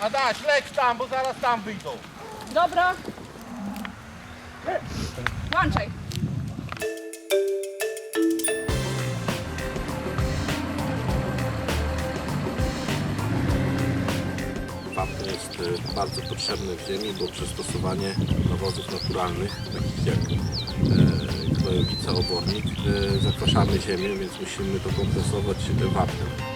Adaś, leć tam, bo zaraz tam wyjdą. Dobra. Włączaj. Wapno jest e, bardzo potrzebne w ziemi, bo przystosowanie nawozów naturalnych, takich jak e, knojowica, obornik, e, zakwaszamy ziemię, więc musimy to kompensować wapnem.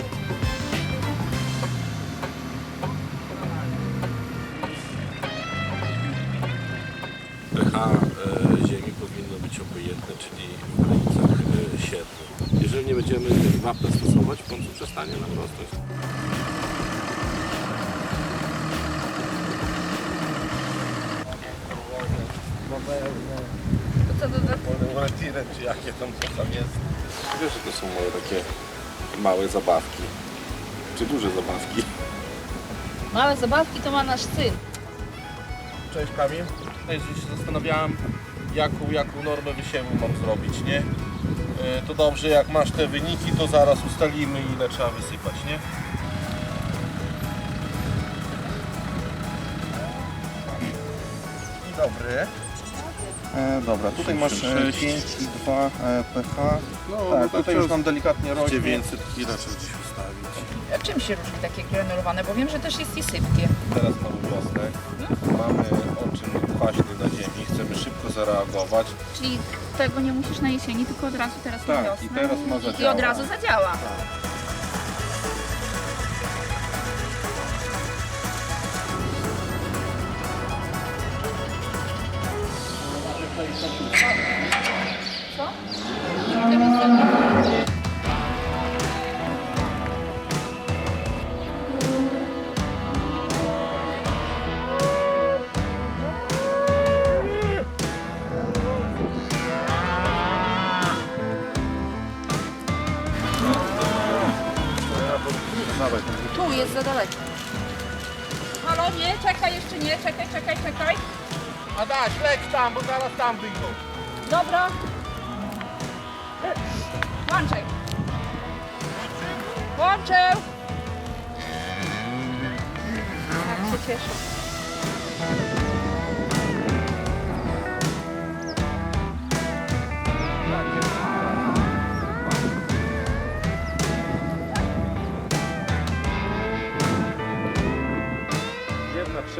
pH e, ziemi powinno być obojętne, czyli w granicach e, 7. Jeżeli nie będziemy wapna stosować, w końcu przestanie nam rosnąć. To do... Valentinem, czy jakie tam, co tam jest. Wiesz, że to są moje takie małe zabawki. Czy duże zabawki. Małe zabawki to ma nasz syn. Cześć Kamil. Tutaj się zastanawiałem, jaką, jaką normę wysiewu mam zrobić, nie? E, To dobrze, jak masz te wyniki, to zaraz ustalimy, ile trzeba wysypać, nie? Dzień dobry. E, dobra, tutaj masz e, 5,2 e, pH. No, tak, tutaj już nam delikatnie rośnie. 900 kg trzeba gdzieś ustawić. A czym się różni takie granulowane? Bo wiem, że też jest i sypkie. Teraz mamy wiosnę, mamy odczyn kwaśny na ziemi, chcemy szybko zareagować. Czyli tego nie musisz na jesieni, tylko od razu teraz na Tak, wiosnę. i teraz ma I od razu zadziała. Tu jest za daleko. Halo, nie, czekaj, jeszcze nie, czekaj, czekaj, czekaj. Adaś, leć tam, bo zaraz tam wyjdą. Dobra. Włączaj. Włączył. Tak się cieszę.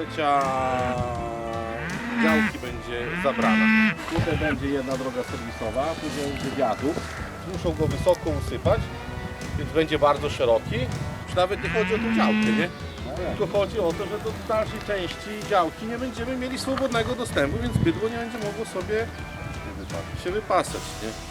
Trzecia działki będzie zabrana. Tutaj będzie jedna droga serwisowa, później będzie wiadukt. Muszą go wysoko usypać, więc będzie bardzo szeroki. Już nawet nie chodzi o tą działkę, nie? Tylko chodzi o to, że do dalszej części działki nie będziemy mieli swobodnego dostępu, więc bydło nie będzie mogło sobie się wypasać, nie?